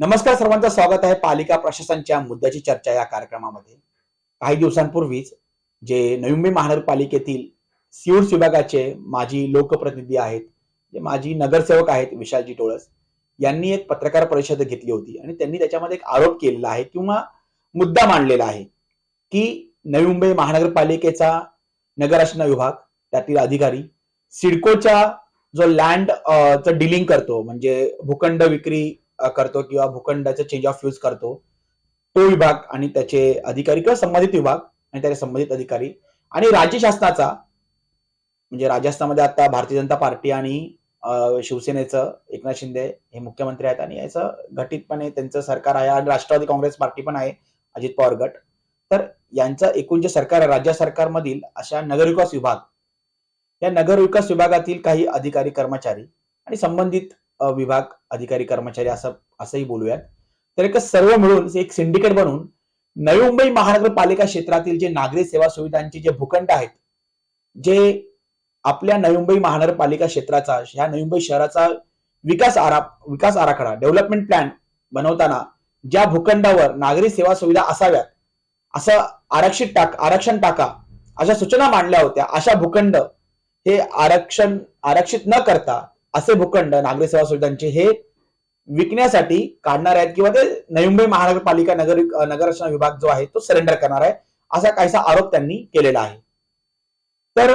नमस्कार सर्वांचं स्वागत आहे पालिका प्रशासनच्या मुद्द्याची चर्चा या कार्यक्रमामध्ये. काही दिवसांपूर्वीच जे नवी मुंबई महानगरपालिकेतील सिव्हिल्स विभागाचे माजी लोकप्रतिनिधी आहेत जे माजी नगरसेवक आहेत विशालजी टोळस यांनी एक पत्रकार परिषद घेतली होती आणि त्यांनी त्याच्यामध्ये एक आरोप केलेला आहे किंवा मुद्दा मांडलेला आहे की नवी मुंबई महानगरपालिकेचा नगररचना विभाग त्यातील अधिकारी सिडकोच्या जो लँड चं डिलिंग करतो म्हणजे भूखंड विक्री करतो किंवा भूखंडाचा चेंज ऑफ यूज करतो. तो विभाग आणि त्याचे अधिकारी किंवा संबंधित विभाग आणि त्याचे संबंधित अधिकारी आणि राज्य शासनाचा म्हणजे राजस्थानमध्ये आता भारतीय जनता पार्टी आणि शिवसेनेचं एकनाथ शिंदे हे मुख्यमंत्री आहेत आणि याचं घटितपणे त्यांचं सरकार आहे आणि राष्ट्रवादी काँग्रेस पार्टी पण आहे अजित पवार गट. तर यांचं एकूण जे सरकार आहे राज्य सरकारमधील अशा नगरविकास विभाग या नगरविकास विभागातील काही अधिकारी कर्मचारी आणि संबंधित विभाग अधिकारी कर्मचारी असं असंही बोलूयात. तर एक सर्व मिळून एक सिंडिकेट बनवून नवी मुंबई महानगरपालिका क्षेत्रातील जे नागरी सेवा सुविधांचे जे भूखंड आहेत जे आपल्या नवी मुंबई महानगरपालिका क्षेत्राचा ह्या नवी मुंबई शहराचा विकास आरा विकास आराखडा डेव्हलपमेंट प्लॅन बनवताना ज्या भूखंडावर नागरी सेवा सुविधा असाव्यात असं आरक्षित टाक आरक्षण टाका अशा सूचना मांडल्या होत्या अशा भूखंड हे आरक्षण आरक्षित न करता असे भूखंड नागरी सेवा सुविधांचे हे विकण्यासाठी काढणार आहेत किंवा ते नवी मुंबई महानगरपालिका नगर नगररचना विभाग जो आहे तो सरेंडर करणार आहे असा काहीसा आरोप त्यांनी केलेला आहे. तर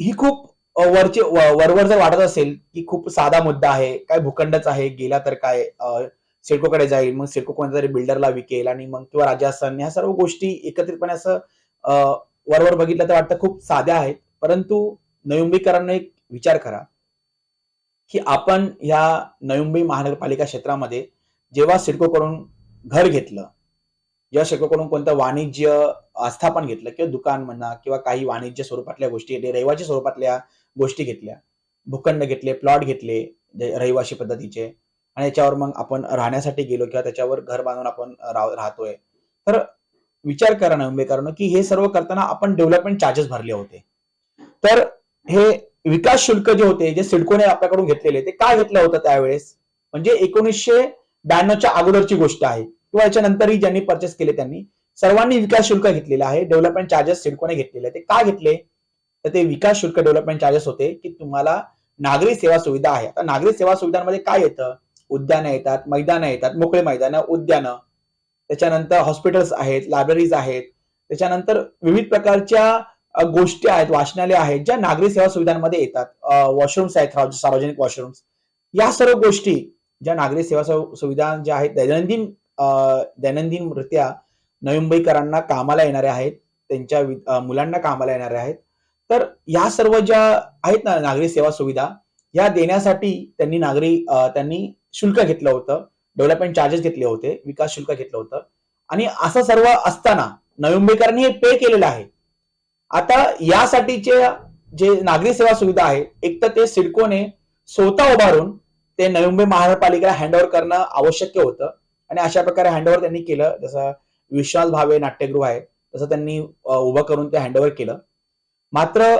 ही खूप वरचे वरवर जर वाटत असेल की खूप साधा मुद्दा आहे काय भूखंडच आहे गेला तर काय सिडकोकडे जाईल मग सिडको कोणत्या तरी बिल्डरला विकेल आणि मग किंवा राजस्थान ह्या सर्व गोष्टी एकत्रितपणे असं वरवर बघितलं तर वाटतं खूप साध्या आहेत परंतु नवी मुंबईकरांना एक विचार करा. की आपण या नवी मुंबई महानगरपालिका क्षेत्रामध्ये जेव्हा सिडकोकडून घर घेतलं जेव्हा सिडकोकडून कोणतं वाणिज्य आस्थापन घेतलं किंवा दुकान म्हणा किंवा काही वाणिज्य स्वरूपातल्या गोष्टी घेतल्या रहिवासी स्वरूपातल्या गोष्टी घेतल्या भूखंड घेतले प्लॉट घेतले रहिवाशी रहिवासी पद्धतीचे आणि याच्यावर मग आपण राहण्यासाठी गेलो किंवा त्याच्यावर घर बांधून आपण राहतोय. तर विचार करा ना मुंबईकरांनो की हे सर्व करताना आपण डेव्हलपमेंट चार्जेस भरले होते. तर हे विकास शुल्क जे होते जे सिडकोने आपल्याकडून घेतलेले ते काय घेतलं होतं त्यावेळेस? म्हणजे एकोणीसशे ब्याण्णवच्या अगोदरची गोष्ट आहे. किंवा याच्यानंतरही ज्यांनी परचेस केले त्यांनी सर्वांनी विकास शुल्क घेतलेलं आहे. डेव्हलपमेंट चार्जेस सिडकोने घेतलेले. ते काय घेतले? तर ते विकास शुल्क डेव्हलपमेंट चार्जेस होते की तुम्हाला नागरी सेवा सुविधा आहे. आता नागरी सेवा सुविधांमध्ये काय येतं? उद्यानं येतात मैदानं येतात मोकळे मैदानं उद्यानं. त्याच्यानंतर हॉस्पिटल्स आहेत लायब्ररीज आहेत. त्याच्यानंतर विविध प्रकारच्या गोष्टी आहेत वाचनालय आहेत ज्या नागरी सेवा सुविधांमध्ये येतात. वॉशरूम्स आहेत सार्वजनिक वॉशरूम्स या सर्व गोष्टी ज्या नागरी सेवा सुविधा ज्या आहेत दैनंदिन दैनंदिनरित्या नवी मुंबईकरांना कामाला येणाऱ्या आहेत त्यांच्या मुलांना कामाला येणाऱ्या आहेत. तर या सर्व ज्या आहेत ना नागरी सेवा सुविधा या देण्यासाठी त्यांनी नागरी त्यांनी शुल्क घेतलं होतं. डेव्हलपमेंट चार्जेस घेतले होते विकास शुल्क घेतलं होतं. आणि असं सर्व असताना नवी मुंबईकरांनी हे पे केलेलं आहे. आता यासाठीचे जे नागरी सेवा सुविधा आहे एक तर ते सिडकोने स्वतः उभारून ते नवी मुंबई महानगरपालिकेला हँडओव्हर करणं आवश्यक होतं. आणि अशा प्रकारे हँडओव्हर त्यांनी केलं. जसं विश्वास भावे नाट्यगृह आहे तसं त्यांनी उभं करून ते हँडओव्हर केलं. मात्र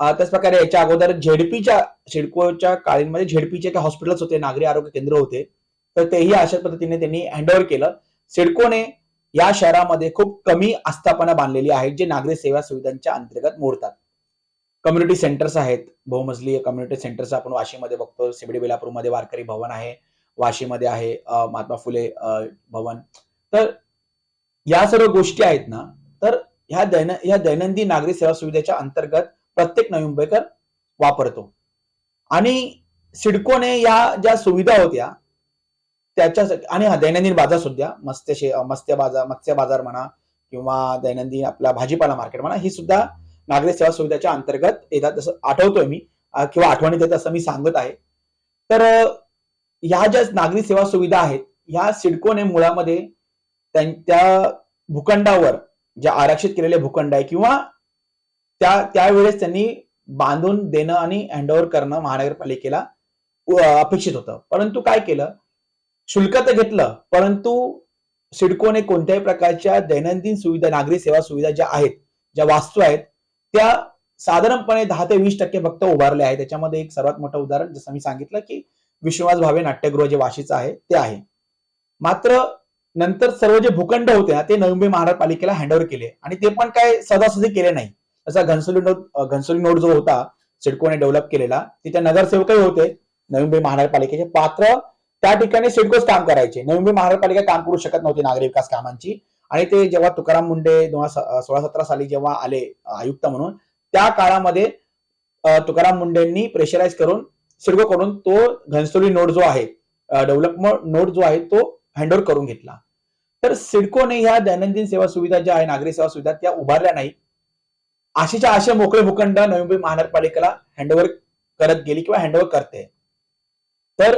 त्याच प्रकारे याच्या अगोदर झेडपीच्या सिडकोच्या काळींमध्ये झेडपीचे काही हॉस्पिटल्स होते नागरी आरोग्य केंद्र होते. तर तेही अशा पद्धतीने त्यांनी हँडओव्हर केलं. सिडकोने या शहरामध्ये खूप कमी आस्थापना बांधलेली आहेत जे नागरी सेवा सुविधांच्या अंतर्गत मोडतात. कम्युनिटी सेंटर्स आहेत. बहुमजली कम्युनिटी सेंटर्स आपण वाशीमध्ये बघतो. सिबडी बेलापूरमध्ये वारकरी भवन आहे. वाशीमध्ये आहे महात्मा फुले भवन. तर या सर्व गोष्टी आहेत ना तर ह्या दैन ह्या दैनंदिन नागरी सेवा सुविधेच्या अंतर्गत प्रत्येक नवी मुंबईकर वापरतो. आणि सिडकोने या ज्या सुविधा होत्या त्याच्या आणि हा दैनंदिन बाजार सुद्धा मत्स्य शे मत्स्य बाजार मत्स्य बाजार म्हणा किंवा दैनंदिन आपला भाजीपाला मार्केट म्हणा ही सुद्धा नागरी सेवा सुविधेच्या अंतर्गत येतात. जसं आठवतोय मी किंवा आठवणीत येत असं मी सांगत आहे. तर ह्या ज्या नागरी सेवा सुविधा आहेत ह्या सिडकोने मुळामध्ये त्यां- त्या भूखंडावर ज्या आरक्षित केलेले भूखंड आहे किंवा त्या त्यावेळेस त्यांनी बांधून देणं आणि हँडओव्हर करणं महानगरपालिकेला अपेक्षित होतं. परंतु काय केलं शुल्क तर घेतलं परंतु सिडकोने कोणत्याही प्रकारच्या दैनंदिन सुविधा नागरी सेवा सुविधा ज्या आहेत ज्या वास्तू आहेत त्या साधारणपणे दहा ते वीस टक्के फक्त उभारल्या आहेत. त्याच्यामध्ये एक सर्वात मोठं उदाहरण जसं मी सांगितलं की विश्वनाथ भावे नाट्यगृह जे वाशीचं आहे ते आहे. मात्र नंतर सर्व जे भूखंड होते ना ते नवी मुंबई महानगरपालिकेला हँडओव्हर केले आणि ते पण काय सदासदी केले नाही. असा घनसोली नोड घनसोली नोड जो होता सिडकोने डेव्हलप केलेला तिथे नगरसेवकही होते नवी मुंबई महानगरपालिकेचे पात्र त्या ठिकाणी सिडकोच काम करायचे. नवी मुंबई महानगरपालिका काम करू शकत नव्हती नागरी विकास कामांची. आणि ते जेव्हा तुकाराम मुंडे दोन हजार सोळा सतरा साली जेव्हा आले आयुक्त म्हणून त्या काळामध्ये तुकाराम मुंडेंनी प्रेशराईज करून सिडको करून तो घनसोली नोड जो आहे डेव्हलपमेंट नोड जो आहे तो हँडओव्हर करून घेतला. तर सिडकोने ह्या दैनंदिन सेवा सुविधा ज्या आहे नागरी सेवा सुविधा त्या उभारल्या नाही आशेच्या आशे मोकळे भूखंड नवी मुंबई महानगरपालिकेला हँडओव्हर करत गेली किंवा हँडओव्हर करते. तर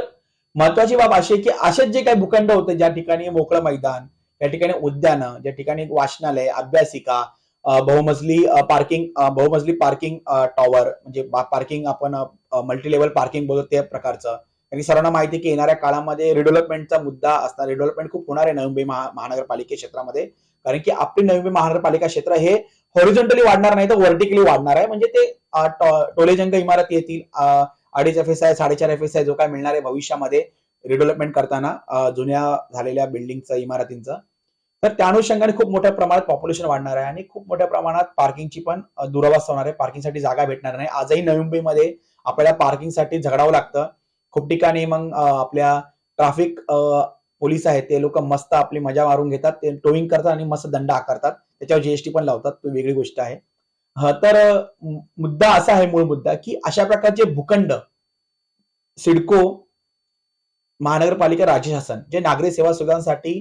महत्वाची बाब अशी की असेच जे काही भूखंड होते ज्या ठिकाणी मोकळं मैदान या ठिकाणी उद्यानं ज्या ठिकाणी वाचनालय अभ्यासिका बहुमजली पार्किंग बहुमजली पार्किंग टॉवर म्हणजे पार्किंग आपण मल्टी लेवल पार्किंग बोलतो त्या प्रकारचं. कारण सर्वांना माहिती की येणाऱ्या काळामध्ये रिडेव्हलपमेंटचा मुद्दा असणार. रिडेव्हलपमेंट खूप होणार आहे नवी मुंबई महानगरपालिके क्षेत्रामध्ये. कारण की आपली नवी मुंबई महानगरपालिका क्षेत्र हे हॉरिझॉन्टली वाढणार नाही तर व्हर्टिकली वाढणार आहे. म्हणजे ते टोलेजंग इमारती येतील अडीच एफ एस आय साडेचार एफ एस आय जो काय मिळणार आहे भविष्यामध्ये रिडेव्हलपमेंट करताना जुन्या झालेल्या बिल्डिंगचं इमारतींचं. तर त्या अनुषंगाने खूप मोठ्या प्रमाणात पॉप्युलेशन वाढणार आहे आणि खूप मोठ्या प्रमाणात पार्किंगची पण अ, दुरावस्था होणार आहे. पार्किंगसाठी जागा भेटणार नाही. आजही नवी मुंबईमध्ये आपल्याला पार्किंगसाठी झगडावं लागतं. खूप ठिकाणी मग आपल्या ट्राफिक पोलीस आहेत ते लोक मस्त आपली मजा मारून घेतात. ते टोईंग करतात आणि मस्त दंड आकारतात. त्याच्यावर जीएसटी पण लावतात. तो वेगळी गोष्ट आहे. तर मुद्दा असा आहे मूळ मुद्दा की अशा प्रकारचे भूखंड सिडको महानगरपालिका राज्य शासन जे नागरी सेवा सुविधांसाठी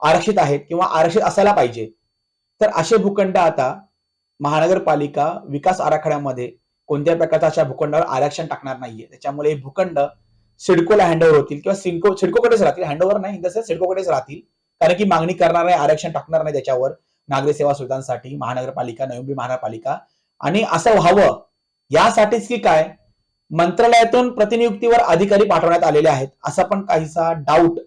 आरक्षित आहेत किंवा आरक्षित असायला पाहिजे तर असे भूखंड आता महानगरपालिका विकास आराखड्यामध्ये कोणत्याही प्रकारच्या अशा भूखंडावर आरक्षण टाकणार नाहीये. त्याच्यामुळे हे भूखंड सिडकोला हँडओव्हर होतील किंवा सिडको सिडकोकडेच राहतील. हँडओव्हर नाही तसं सिडकोकडेच राहतील. कारण की मागणी करणार नाही आरक्षण टाकणार नाही त्याच्यावर. नागरी सेवा सुविधांसाठी महानगरपालिका नवी महानगरपालिका. आणि असं व्हावं यासाठीच की काय? मंत्रालयातून प्रतिनियुक्तीवर अधिकारी पाठवण्यात आलेले आहेत असा पण काहीसा डाऊट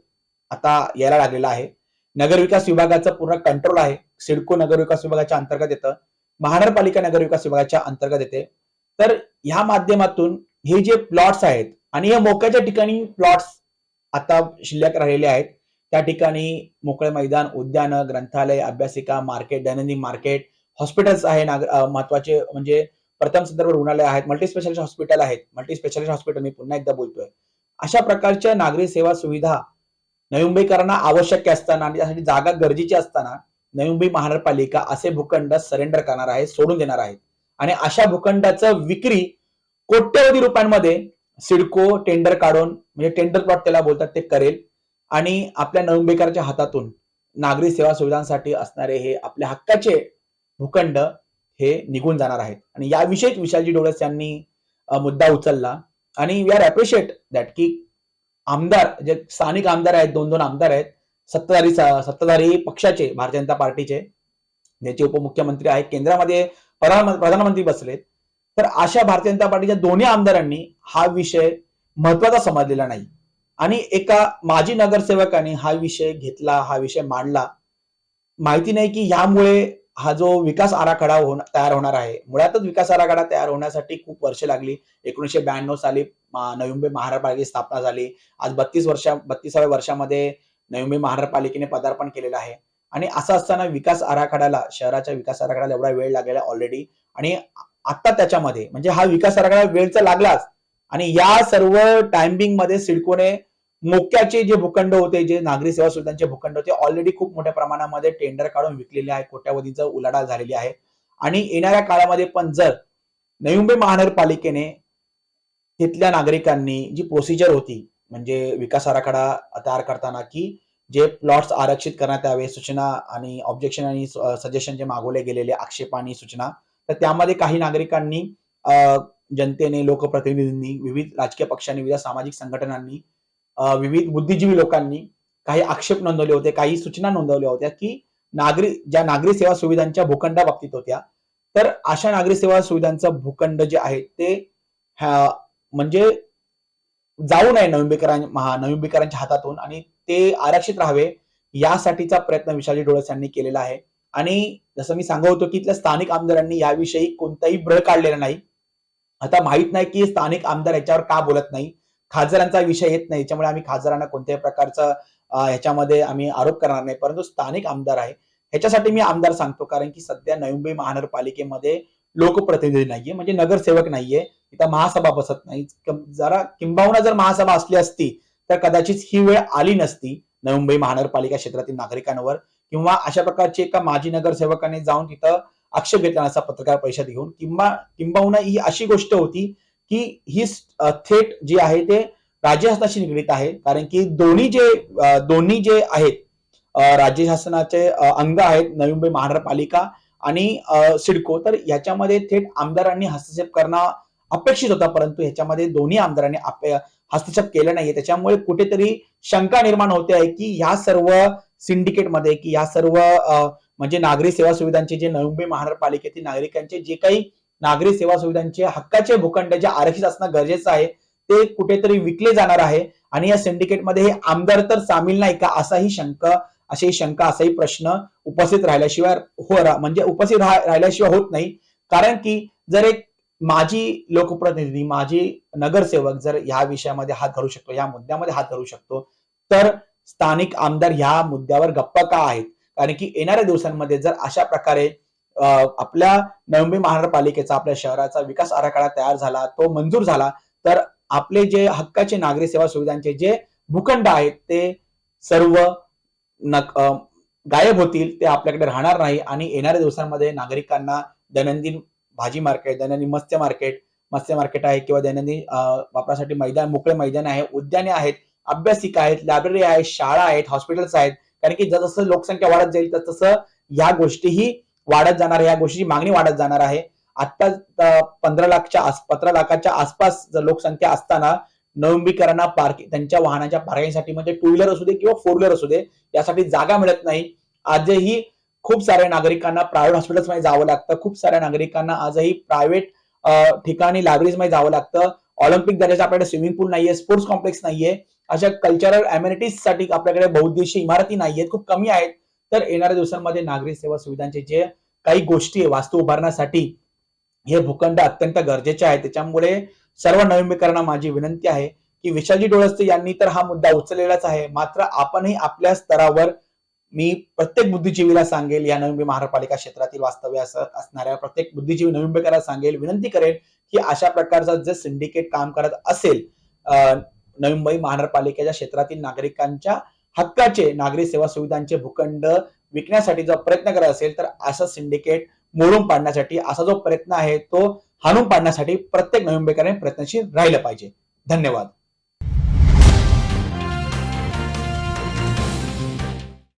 आता यायला लागलेला आहे. नगरविकास विभागाचं पूर्ण कंट्रोल आहे. सिडको नगरविकास विभागाच्या अंतर्गत येतं. महानगरपालिका नगरविकास विभागाच्या अंतर्गत येते. तर ह्या माध्यमातून हे जे प्लॉट्स आहेत आणि या मोक्याच्या ठिकाणी प्लॉट्स आता शिल्लक राहिलेले आहेत त्या ठिकाणी मोकळे मैदान उद्यान ग्रंथालय अभ्यासिका मार्केट दैनंदिन मार्केट हॉस्पिटल्स आहे नागर महत्त्वाचे म्हणजे प्रथम संदर्भ रुग्णालय आहेत मल्टीस्पेशालिस्ट हॉस्पिटल आहेत. मल्टीस्पेशालिस्ट हॉस्पिटल मी पुन्हा एकदा बोलतोय. अशा प्रकारच्या नागरी सेवा सुविधा नवी मुंबईकरांना आवश्यक असताना आणि त्यासाठी जागा गरजेची असताना नवी मुंबई महानगरपालिका असे भूखंड सरेंडर करणार आहे सोडून देणार आहेत. आणि अशा भूखंडाचं विक्री कोट्यवधी रुपयांमध्ये सिडको टेंडर काढून म्हणजे टेंडर प्लॉट त्याला बोलतात ते करेल. आणि आपल्या नवंबेकरच्या हातातून नागरी सेवा सुविधांसाठी असणारे हे आपल्या हक्काचे भूखंड हे निघून जाणार आहेत. आणि याविषयीच विशालजी डोळस यांनी मुद्दा उचलला. आणि वी आर अप्रिशिएट दॅट की आमदार जे स्थानिक आमदार आहेत दोन दोन आमदार आहेत सत्ताधारी सत्ताधारी पक्षाचे भारतीय जनता पार्टीचे ज्याचे उपमुख्यमंत्री आहेत केंद्रामध्ये प्रधान प्रधानमंत्री बसलेत. तर अशा भारतीय जनता पार्टीच्या दोन्ही आमदारांनी हा विषय महत्त्वाचा समजलेला नाही. आणि एका माजी नगरसेवकाने हा विषय घेतला हा विषय मांडला. माहिती नाही की यामुळे हा जो विकास आराखडा होण- तयार होणार आहे. मुळातच विकास आराखडा तयार होण्यासाठी खूप वर्ष लागली. एकोणीशे ब्याण्णव साली मा- नवी महानगरपालिकेची स्थापना झाली. आज बत्तीस वर्षा बत्तीसाव्या वर्षामध्ये नवी महानगरपालिकेने पदार्पण केलेलं आहे. आणि असं असताना विकास आराखड्याला शहराच्या विकास आराखड्याला एवढा वेळ लागलेला ऑलरेडी आणि आता त्याच्यामध्ये म्हणजे हा विकास आराखडा वेळचा लागलाच. आणि या सर्व टायमिंगमध्ये सिडकोने मोक्याचे जे भूखंड होते जे नागरी सेवा सुविधांचे भूखंड होते ऑलरेडी खूप मोठ्या प्रमाणामध्ये टेंडर काढून विकलेले आहे कोट्यावधीचा उलाढाल झालेली आहे. आणि येणाऱ्या काळामध्ये पण जर नवी मुंबई महानगरपालिकेने तिथल्या नागरिकांनी जी प्रोसिजर होती म्हणजे विकास आराखडा तयार करताना की जे प्लॉट्स आरक्षित करण्यात यावे सूचना आणि ऑब्जेक्शन आणि सजेशन जे मागवले गेलेले आक्षेप आणि सूचना तर त्यामध्ये काही नागरिकांनी जनतेने लोकप्रतिनिधींनी विविध राजकीय पक्षांनी विविध सामाजिक संघटनांनी विविध बुद्धिजीवी लोकांनी काही आक्षेप नोंदवले होते काही सूचना नोंदवल्या होत्या की नागरी ज्या नागरी सेवा सुविधांच्या भूखंडा बाबतीत होत्या तर अशा नागरी सेवा सुविधांचं भूखंड जे आहे ते ह्या- म्हणजे जाऊ नये नवी महा नवी हातातून आणि ते आरक्षित राहावे यासाठीचा प्रयत्न विशाली डोळस यांनी केलेला आहे. आणि जसं मी सांगत होतो की इथल्या स्थानिक आमदारांनी याविषयी कोणताही ब्रळ काढलेला नाही. आता माहीत नाही की स्थानिक आमदार याच्यावर का बोलत नाही. खासदारांचा विषय येत नाही. त्यामुळे आम्ही खासदारांना कोणत्याही प्रकारचा ह्याच्यामध्ये आम्ही आरोप करणार नाही. परंतु स्थानिक आमदार आहे. ह्याच्यासाठी मी आमदार सांगतो. कारण की सध्या नवी मुंबई महानगरपालिकेमध्ये लोकप्रतिनिधी नाहीये. म्हणजे नगरसेवक नाहीये. इथं महासभा बसत नाही. जरा किंबहुना जर महासभा असली असती तर कदाचित ही वेळ आली नसती नवी मुंबई महानगरपालिका क्षेत्रातील नागरिकांवर. किंवा अशा प्रकारची एका माजी नगरसेवकाने जाऊन तिथं आक्षेप घेताना असा पत्रकार परिषद घेऊन किंवा किंबहुना ही अशी गोष्ट होती की ही थेट जी आहे ते राज्य शासनाशी निगडीत आहे. कारण की दोन्ही जे दोन्ही जे आहेत राज्य शासनाचे अंग आहेत नवी मुंबई महानगरपालिका आणि सिडको तर ह्याच्यामध्ये थेट आमदारांनी हस्तक्षेप करणं अपेक्षित होता. परंतु ह्याच्यामध्ये दोन्ही आमदारांनी हस्तक्षेप केला नाहीये. त्याच्यामुळे कुठेतरी शंका निर्माण होते आहे की ह्या सर्व सिंडिकेटमध्ये की ह्या सर्व म्हणजे नागरी सेवा सुविधांचे जे नवी मुंबई महानगरपालिकेतील नागरिकांचे जे काही नागरी सेवा सुविधांचे हक्काचे भूखंड जे आरक्षित असणं गरजेचं आहे ते कुठेतरी विकले जाणार आहे. आणि या सिंडिकेटमध्ये हे आमदार तर सामील नाही का असाही शंका अशी शंका असाही प्रश्न उपस्थित राहिल्याशिवाय हो रा- म्हणजे उपस्थित राहिल्याशिवाय होत नाही. कारण की जर एक माजी लोकप्रतिनिधी माजी नगरसेवक जर ह्या विषयामध्ये हात घालू शकतो या मुद्द्यामध्ये हात घालू शकतो तर स्थानिक आमदार ह्या मुद्द्यावर गप्पा का आहेत? कारण की येणाऱ्या दिवसांमध्ये जर अशा प्रकारे आपल्या नवी मुंबई महानगरपालिकेचा आपल्या शहराचा विकास आराखडा तयार झाला तो मंजूर झाला तर आपले जे हक्काचे नागरी सेवा सुविधांचे जे भूखंड आहेत ते सर्व नक- गायब होतील ते आपल्याकडे राहणार नाही आणि येणाऱ्या दिवसांमध्ये नागरिकांना दैनंदिन भाजी मार्केट दैनंदिन मत्स्य मार्केट मत्स्य मार्केट आहे किंवा दैनंदिन वापरासाठी मैदान मोकळे मैदान आहे उद्याने आहेत अभ्यासिका आहेत लायब्ररी आहेत शाळा आहेत हॉस्पिटल्स आहेत कारण की जसं लोकसंख्या वाढत जाईल तसं या गोष्टीही वाढत जाणार या गोष्टीची मागणी वाढत जाणार आहे. आता पंधरा लाखच्या आस पंधरा लाखाच्या आसपास जर लोकसंख्या असताना नवंबीकरांना पार्किंग त्यांच्या वाहनाच्या पार्किंगसाठी म्हणजे टू व्हीलर असू दे किंवा फोर व्हीलर असू दे यासाठी जागा मिळत नाही. आजही खूप साऱ्या नागरिकांना प्रायव्हेट हॉस्पिटल्समध्ये जावं लागतं. खूप साऱ्या नागरिकांना आजही प्रायव्हेट ठिकाणी लायब्ररीजमध्ये जावं लागतं. ऑलिम्पिक दर्जाचे आपल्याकडे स्विमिंग पूल नाहीये स्पोर्ट्स कॉम्प्लेक्स नाहीये. अशा कल्चरल अम्युनिटीजसाठी आपल्याकडे बहुउद्देशीय इमारती नाहीयेत. खूप कमी आहेत. तर येणाऱ्या दिवसांमध्ये नागरी सेवा सुविधांचे जे काही गोष्टी वास्तू उभारण्यासाठी हे भूखंड अत्यंत गरजेचे आहे. त्याच्यामुळे सर्व नवीनीकरणा माझी विनंती आहे की विशालजी डोळसते यांनी तर हा मुद्दा उचललेलाच आहे. मात्र आपणही आपल्या स्तरावर मी प्रत्येक बुद्धिजीवीला सांगेल या नवी मुंबई महानगरपालिका क्षेत्रातील वास्तव्य असणाऱ्या प्रत्येक बुद्धिजीवी नवी सांगेल विनंती करेल की अशा प्रकारचा जे सिंडिकेट काम करत असेल अं, नवी मुंबई महानगरपालिकेच्या क्षेत्रातील नागरिकांच्या हक्काचे नागरी सेवा सुविधांचे भूखंड विकण्यासाठी जर प्रयत्न करत असेल तर असं सिंडिकेट मोडून पाडण्यासाठी असा जो प्रयत्न आहे तो हाणून पाडण्यासाठी प्रत्येक नोव्हेंबरकरांनी प्रयत्नशील राहिलं पाहिजे. धन्यवाद.